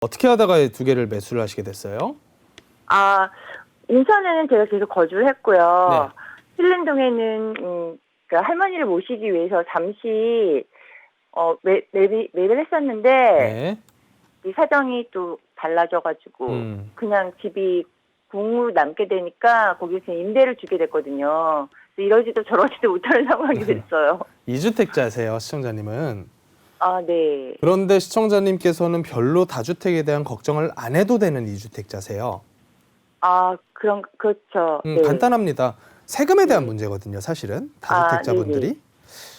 어떻게 하다가 이두 개를 매수를 하시게 됐어요? 아, 인천에는 제가 계속 거주를 했고요. 네. 힐른동에는 음, 그러니까 할머니를 모시기 위해서 잠시 어, 매, 매매, 매매를 했었는데 네. 이 사정이 또 달라져가지고 음. 그냥 집이 공으로 남게 되니까 거기서 임대를 주게 됐거든요. 그래서 이러지도 저러지도 못하는 상황이 됐어요. 이주택자세요, 시청자님은. 아, 네. 그런데 시청자님께서는 별로 다주택에 대한 걱정을 안 해도 되는 이주택자세요. 아, 그런, 그렇죠. 음, 네. 간단합니다. 세금에 대한 네. 문제거든요, 사실은. 아, 다주택자분들이.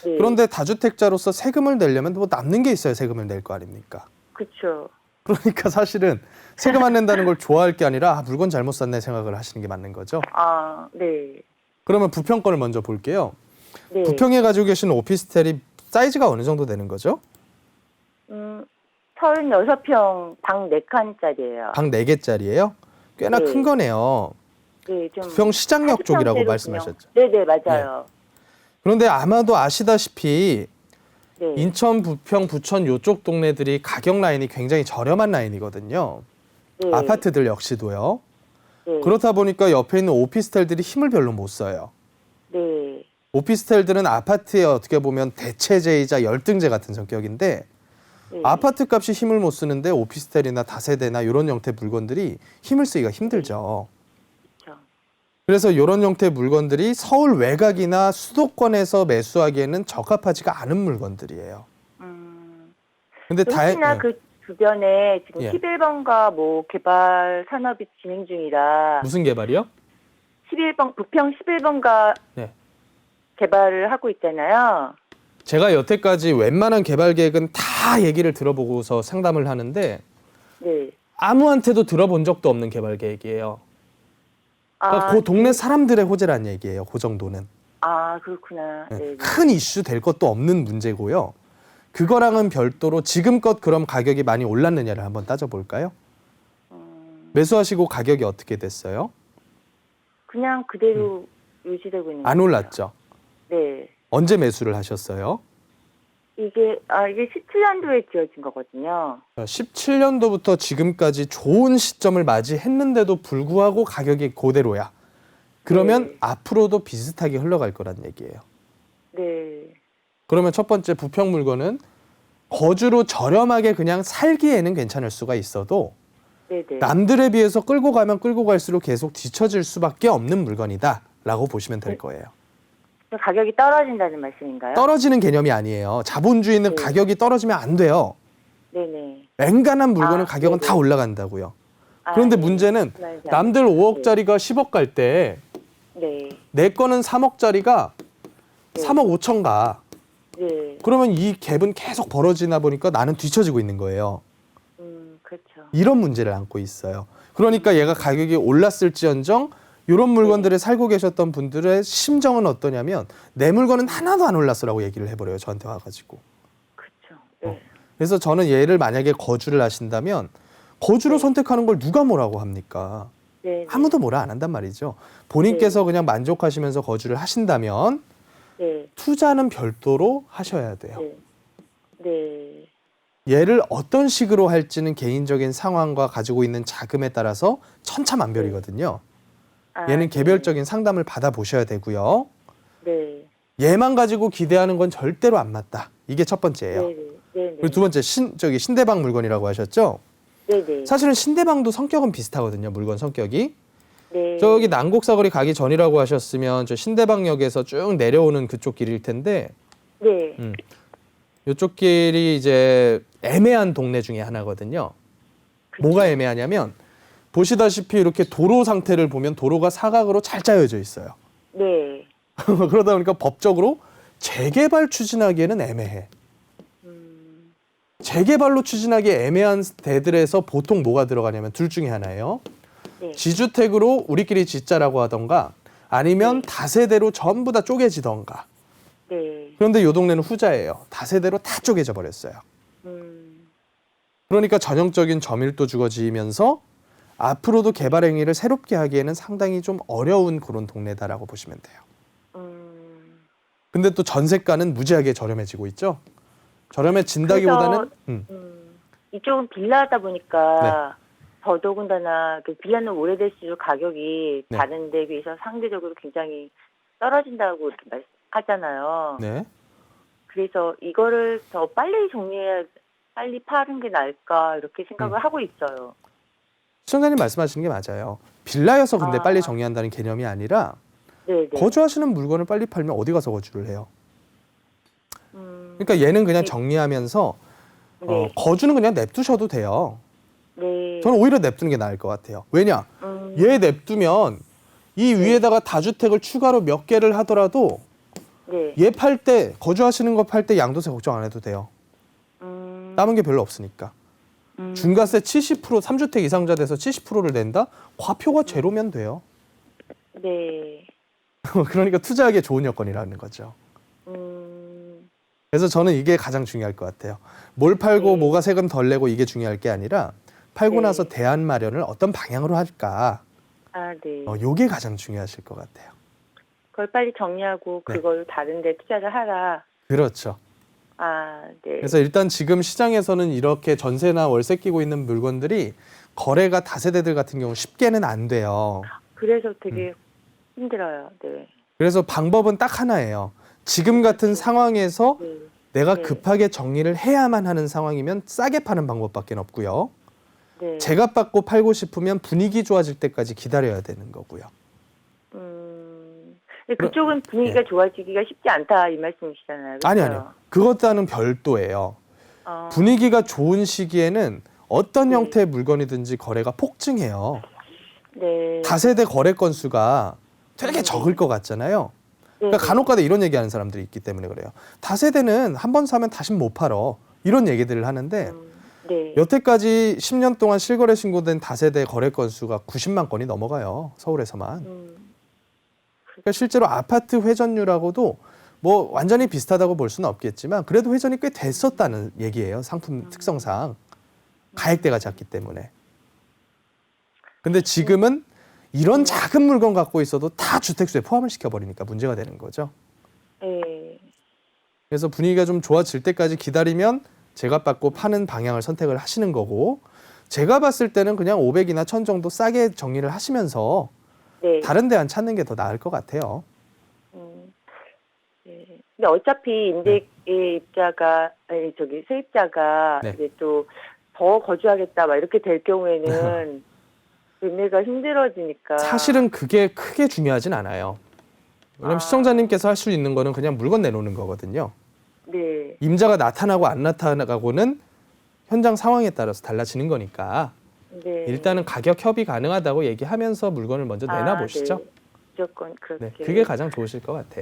네. 그런데 다주택자로서 세금을 내려면 뭐 남는 게 있어야 세금을 낼 거 아닙니까? 그렇죠. 그러니까 사실은 세금 안 낸다는 걸 좋아할 게 아니라 아, 물건 잘못 샀네 생각을 하시는 게 맞는 거죠. 아, 네. 그러면 부평권을 먼저 볼게요. 네. 부평에 가지고 계시는 오피스텔이 사이즈가 어느 정도 되는 거죠? 음, 36평 방 4칸짜리예요. 방 4개짜리예요? 꽤나 네. 큰 거네요. 네, 좀 부평 시장역 쪽이라고 40평대로군요. 말씀하셨죠. 네, 네, 맞아요. 그런데 아마도 아시다시피 네. 인천, 부평, 부천 요쪽 동네들이 가격 라인이 굉장히 저렴한 라인이거든요. 네. 아파트들 역시도요. 네. 그렇다 보니까 옆에 있는 오피스텔들이 힘을 별로 못 써요. 네. 오피스텔들은 아파트에 어떻게 보면 대체제이자 열등제 같은 성격인데 네. 아파트 값이 힘을 못 쓰는데 오피스텔이나 다세대나 이런 형태 물건들이 힘을 쓰기가 힘들죠. 그렇죠. 그래서 이런 형태의 물건들이 서울 외곽이나 수도권에서 매수하기에는 적합하지가 않은 물건들이에요. 음. 근데 다 혹시나 그 주변에 지금 예. 11번가 뭐 개발 산업이 진행 중이라 무슨 개발이요? 11번 부평 11번가 네. 개발을 하고 있잖아요. 제가 여태까지 웬만한 개발 계획은 다 얘기를 들어보고서 상담을 하는데 네. 아무한테도 들어본 적도 없는 개발 계획이에요. 그러니까 아, 그 동네 사람들의 호재란 얘기예요. 그 정도는. 아 그렇구나. 네. 네. 큰 이슈 될 것도 없는 문제고요. 그거랑은 별도로 지금껏 그럼 가격이 많이 올랐느냐를 한번 따져볼까요? 음, 매수하시고 가격이 어떻게 됐어요? 그냥 그대로 유지되고 있는 안것 올랐죠. 네. 언제 매수를 하셨어요? 이게 아 이게 17년도에 지어진 거거든요. 17년도부터 지금까지 좋은 시점을 맞이했는데도 불구하고 가격이 그대로야. 그러면 네. 앞으로도 비슷하게 흘러갈 거란 얘기예요. 네. 그러면 첫 번째 부평 물건은 거주로 저렴하게 그냥 살기에는 괜찮을 수가 있어도 네, 네. 남들에 비해서 끌고 가면 끌고 갈수록 계속 뒤처질 수밖에 없는 물건이다라고 보시면 될 거예요. 가격이 떨어진다는 말씀인가요? 떨어지는 개념이 아니에요. 자본주의는 네. 가격이 떨어지면 안 돼요. 네네. 앵간한 물건은 아, 가격은 네네. 다 올라간다고요. 아, 그런데 네. 문제는 무슨 말인지 남들 알겠어요. 5억짜리가 10억 갈 때 내 네. 거는 3억짜리가 네. 3억 5천 가. 네. 그러면 이 갭은 계속 벌어지나 보니까 나는 뒤처지고 있는 거예요. 음, 그렇죠. 이런 문제를 안고 있어요. 그러니까 얘가 가격이 올랐을지언정 이런 물건들을 살고 계셨던 분들의 심정은 어떠냐면 내 물건은 하나도 안 올랐어라고 얘기를 해버려요. 저한테 와가지고. 그렇죠. 네. 그래서 저는 얘를 만약에 거주를 하신다면 거주로 네. 선택하는 걸 누가 뭐라고 합니까? 네. 아무도 뭐라 안 한단 말이죠. 본인께서 그냥 만족하시면서 거주를 하신다면 네. 투자는 별도로 하셔야 돼요. 네. 네. 얘를 어떤 식으로 할지는 개인적인 상황과 가지고 있는 자금에 따라서 천차만별이거든요. 아, 얘는 네. 개별적인 상담을 받아 보셔야 되고요. 네. 얘만 가지고 기대하는 건 절대로 안 맞다. 이게 첫 번째예요. 네. 네. 네. 그리고 두 번째 신 저기 신대방 물건이라고 하셨죠? 네. 네. 사실은 신대방도 성격은 비슷하거든요. 물건 성격이. 네. 저기 난곡사거리 가기 전이라고 하셨으면 저 신대방역에서 쭉 내려오는 그쪽 길일 텐데 네. 음. 이쪽 길이 이제 애매한 동네 중에 하나거든요. 뭐가 애매하냐면 보시다시피 이렇게 도로 상태를 보면 도로가 사각으로 잘 짜여져 있어요. 네. 그러다 보니까 법적으로 재개발 추진하기에는 애매해. 음. 재개발로 추진하기 애매한 데들에서 보통 뭐가 들어가냐면 둘 중에 하나예요. 네. 지주택으로 우리끼리 짓자라고 하던가 아니면 네. 다세대로 전부 다 쪼개지던가. 네. 그런데 요 동네는 후자예요. 다세대로 다 쪼개져 버렸어요. 음. 그러니까 전형적인 저밀도 주거지면서 앞으로도 개발 행위를 새롭게 하기에는 상당히 좀 어려운 그런 동네다라고 보시면 돼요. 음. 근데 또 전세가는 무지하게 저렴해지고 있죠. 저렴해진다기보다는 음, 음. 이쪽은 빌라다 보니까 더더군다나 그 빌라는 오래될수록 가격이 네. 다른 데 비해서 상대적으로 굉장히 떨어진다고 이렇게 말하잖아요. 네. 그래서 이거를 더 빨리 정리해 빨리 파는 게 나을까 이렇게 생각을 음. 하고 있어요. 시청자님 말씀하시는 게 맞아요. 빌라여서 근데 아. 빨리 정리한다는 개념이 아니라 네, 네. 거주하시는 물건을 빨리 팔면 어디 가서 거주를 해요? 음, 그러니까 얘는 그냥 네. 정리하면서 네. 어, 거주는 그냥 냅두셔도 돼요. 네. 저는 오히려 냅두는 게 나을 것 같아요. 왜냐? 음, 얘 냅두면 이 네. 위에다가 다주택을 추가로 몇 개를 하더라도 네. 얘 팔 때 거주하시는 거 팔 때 양도세 걱정 안 해도 돼요. 음, 남은 게 별로 없으니까. 음, 중과세 70% 3주택 이상자 돼서 70%를 낸다? 과표가 제로면 돼요. 네. 그러니까 투자하기에 좋은 여건이라는 거죠. 음, 그래서 저는 이게 가장 중요할 것 같아요. 뭘 팔고 네. 뭐가 세금 덜 내고 이게 중요할 게 아니라 팔고 네. 나서 대안 마련을 어떤 방향으로 할까? 아, 네. 어, 요게 가장 중요하실 것 같아요. 그걸 빨리 정리하고 네. 그걸 다른 데 투자를 하라. 그렇죠. 아, 네. 그래서 일단 지금 시장에서는 이렇게 전세나 월세 끼고 있는 물건들이 거래가 다세대들 같은 경우 쉽게는 안 돼요. 그래서 되게 음. 힘들어요. 네. 그래서 방법은 딱 하나예요. 지금 같은 상황에서 네. 내가 네. 급하게 정리를 해야만 하는 상황이면 싸게 파는 방법밖에 없고요. 네. 제값 받고 팔고 싶으면 분위기 좋아질 때까지 기다려야 되는 거고요. 음. 근데 그쪽은 분위기가 좋아지기가 쉽지 않다 이 말씀이시잖아요. 아니 그렇죠? 아니요. 그것과는 별도예요. 어, 분위기가 좋은 시기에는 어떤 네. 형태의 물건이든지 거래가 폭증해요. 네. 다세대 거래 건수가 되게 음. 적을 것 같잖아요. 네, 그러니까 네. 간혹가다 이런 얘기하는 사람들이 있기 때문에 그래요. 다세대는 한 번 사면 다시 못 팔어. 이런 얘기들을 하는데 음, 네. 여태까지 10년 동안 실거래 신고된 다세대 거래 건수가 90만 건이 넘어가요. 서울에서만. 음, 그러니까 실제로 아파트 회전율하고도 뭐 완전히 비슷하다고 볼 수는 없겠지만 그래도 회전이 꽤 됐었다는 얘기예요. 상품 특성상 가액대가 작기 때문에. 근데 지금은 이런 작은 물건 갖고 있어도 다 주택수에 포함을 시켜버리니까 문제가 되는 거죠. 네. 그래서 분위기가 좀 좋아질 때까지 기다리면 제값 받고 파는 방향을 선택을 하시는 거고 제가 봤을 때는 그냥 500이나 1000 정도 싸게 정리를 하시면서 네. 다른 대안 찾는 게 더 나을 것 같아요. 음, 네. 근데 어차피 임대의 입자가 아니 저기 세입자가 네. 이제 또 더 거주하겠다 막 이렇게 될 경우에는 매매가 힘들어지니까 사실은 그게 크게 중요하진 않아요. 왜냐면 아. 시청자님께서 할 수 있는 거는 그냥 물건 내놓는 거거든요. 네. 임자가 나타나고 안 나타나고는 현장 상황에 따라서 달라지는 거니까 네. 일단은 가격 협의 가능하다고 얘기하면서 물건을 먼저 아, 내놔 보시죠. 네. 무조건 그렇게. 네, 그게 가장 좋으실 것 같아요.